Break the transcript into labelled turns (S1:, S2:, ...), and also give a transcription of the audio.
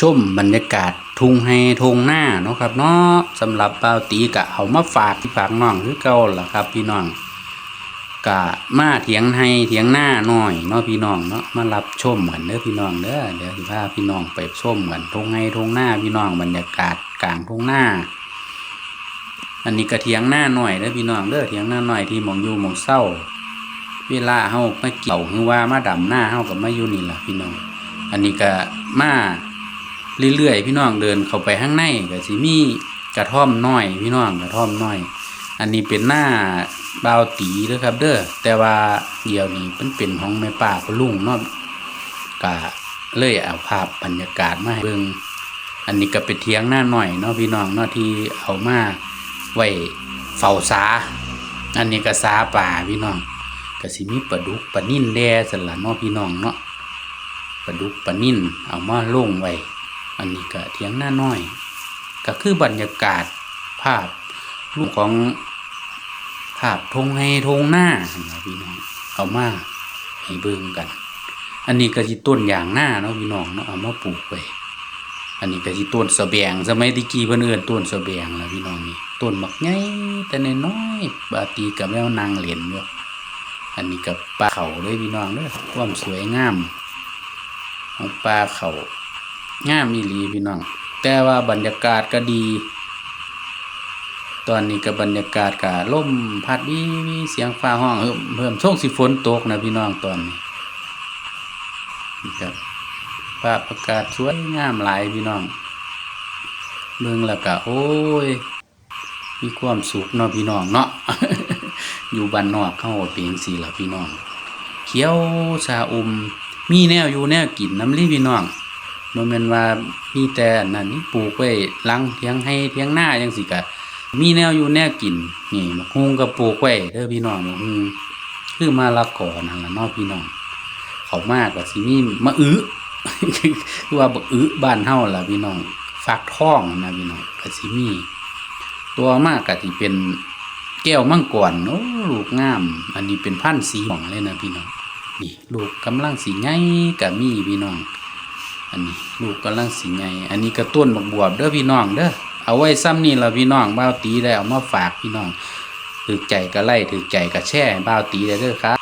S1: ชมบรรยากาศทุ่งไฮทุ่งหน้าเนาะครับเนาะสำหรับเป้าตีกะเอามาฝากที่ฝากน้องคือเก่าล่ะครับ พี่น้องกะมาเถียงไฮเถียงหน้าหน่อยเนาะพี่น้องเนาะมารับชมกันเด้อพี่น้องเด้อเดี๋ยวสิพาพี่น้องไปชมกันทุ่งไฮทุ่งหน้าพี่น้องบรรยากาศกลางทุ่งหน้า อันนี้ก็เถียงหน้าหน่อยเด้อพี่น้องเด้อเถียงหน้าหน่อยที่มองอยู่มองเศร้าเวลาเฮามาเกี่ยวหรือว่ามาดำหน้าเฮากับมาอยู่นี่ล่ะพี่น้อง อันนี้ก็มา เรื่อยๆพี่น้องเดินเข้าไปข้างในก็สิมีกระท่อมน้อย พี่น้องกระท่อมน้อย อันนี้เป็นหน้าบาวตีเด้อครับ เด้อแต่ว่าเดี๋ยวนี้มันเป็นของแม่ป้าคุณลุงเนาะก็เลยเอาภาพบรรยากาศมาให้เบิ่งอันนี้ก็เป็นเทียงหน้าหน่อยเนาะพี่น้องเนาะที่เอามาไว้เฝ้าสาอันนี้ก็สาป่าพี่น้องก็สิมีปลาดุกปลานิ่นแด่สละเนาะพี่น้องเนาะปลาดุกปลานิ่นเอามาลงไว้ อันนี้ก็เทียงหน้าน้อย ก็คือบรรยากาศภาพรูปของภาพทงให้ทงหน้าพี่น้องเอามาให้เบิ่งกัน อันนี้ก็สิต้นอย่างหน้าเนาะพี่น้องเนาะเอามาปลูกไว้อันนี้ก็สิต้นสะแบงสมัยตะกี้เพิ่นเอิ้นต้นสะแบงล่ะพี่น้องนี่ต้นบักใหญ่แต่น้อยบาตีกับแมวนางเหรียญอยู่อันนี้กับปลาเขาเลยพี่น้องเด้อความสวยงามของปลาเขา งามอีหลีพี่น้อง แต่ว่าบรรยากาศก็ดี ตอนนี้กับบรรยากาศกะล่มพัดวีวีเสียงฟ้าห้องเพิ่มเพิ่มช่วงสิฝนตกนะพี่น้องตอนนี้นี่ครับภาพอากาศสวยงามหลายพี่น้องเบิ่งล้วก็โอ้ย มีความสุขเนาะพี่น้องเนาะอยู่บ้านนอกเข้าเปียงสีละพี่น้อง เขียวชาอุมมีแนวอยู่แนวกินน้ำลีพี่น้อง บ่แม่นว่ามีแต่นนั้นนี่ปลูกไว้ลังเทียงให้เทียงหน้าจังสิกะ มีแนวอยู่แนวกิน นี่มะฮุงก็ปลูกไว้เด้อพี่น้องมะฮุงคือมาละกอนั่นล่ะเนาะพี่น้อง เขามากก็สิมีมะอื้อคือว่าบักอื้อบ้านเฮาล่ะพี่น้องฟักทองนะพี่น้องก็สิมี ตัวมากก็ที่เป็นแก้วมังกรโอ้ลูกงาม อันนี้เป็นพันธุ์สีหมองเลยนะพี่น้องนี่ลูกกำลังสีใหญ่ก็มีพี่น้อง อันนี้ลูกกำลังสิใหญ่อันนี้กระต้นบักบวบเด้อพี่น้องเด้อเอาไว้ซ้ำนี่เราพี่น้องบ้าวตีได้เอามาฝากพี่น้องถือใจก็ไล่ถือใจก็แช่บ้าวตีได้เด้อครั